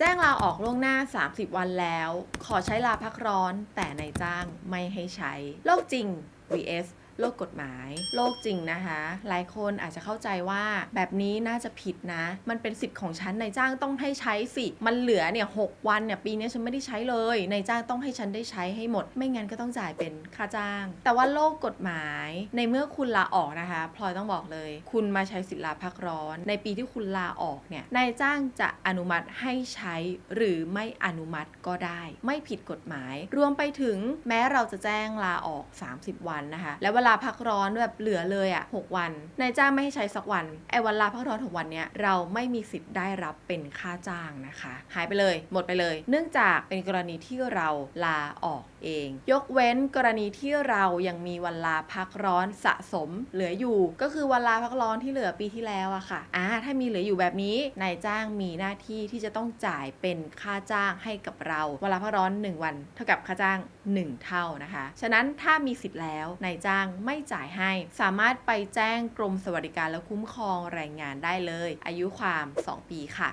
แจ้งลาออกล่วงหน้า 30 วันแล้ว ขอใช้ลาพักร้อน แต่นายจ้างไม่ให้ใช้ โลกจริง vs โลกกฎหมาย โลกจริงนะคะ หลายคนอาจจะเข้าใจว่าแบบนี้น่าจะผิดนะ มันเป็นสิทธิ์ของฉันนายจ้างต้องให้ใช้สิ มันเหลือเนี่ยหกวันเนี่ยปีนี้ฉันไม่ได้ใช้เลยนายจ้างต้องให้ฉันได้ใช้ให้หมด ไม่งั้นก็ต้องจ่ายเป็นค่าจ้าง แต่ว่าโลกกฎหมายในเมื่อคุณลาออกนะคะพลอยต้องบอกเลย คุณมาใช้สิทธิ์ลาพักร้อน ในปีที่คุณลาออกเนี่ยนายจ้างจะอนุมัติให้ใช้หรือไม่อนุมัติก็ได้ ไม่ผิดกฎหมาย รวมไปถึงแม้เราจะแจ้งลาออก 30 วันนะคะแล้วเวลาลาพักร้อนแบบเหลือเลยอะ่ะ6วันนายจ้างไม่ให้ใช้สักวันไอ้วันลาพักร้อนของวันเนี้ยเราไม่มีสิทธิ์ได้รับเป็นค่าจ้างนะคะ หายไปเลย หมดไปเลย เนื่องจากเป็นกรณีที่เราลาออกเอง ยกเว้นกรณีที่เรายังมีวันลาพักร้อนสะสมเหลืออยู่ ก็คือวันลาพักร้อนที่เหลือปีที่แล้วอะค่ะอ่าถ้ามีเหลืออยู่แบบนี้นายจ้างมีหน้าที่ที่จะต้องจ่ายเป็นค่าจ้างให้กับเราวันลาพักร้อน 1 วัน เท่ากับค่าจ้าง 1 เท่านะคะ ฉะนั้นถ้ามีสิทธิ์แล้วนายจ้างไม่จ่ายให้ สามารถไปแจ้งกรมสวัสดิการและคุ้มครองแรงงานได้เลย อายุความ 2 ปีค่ะ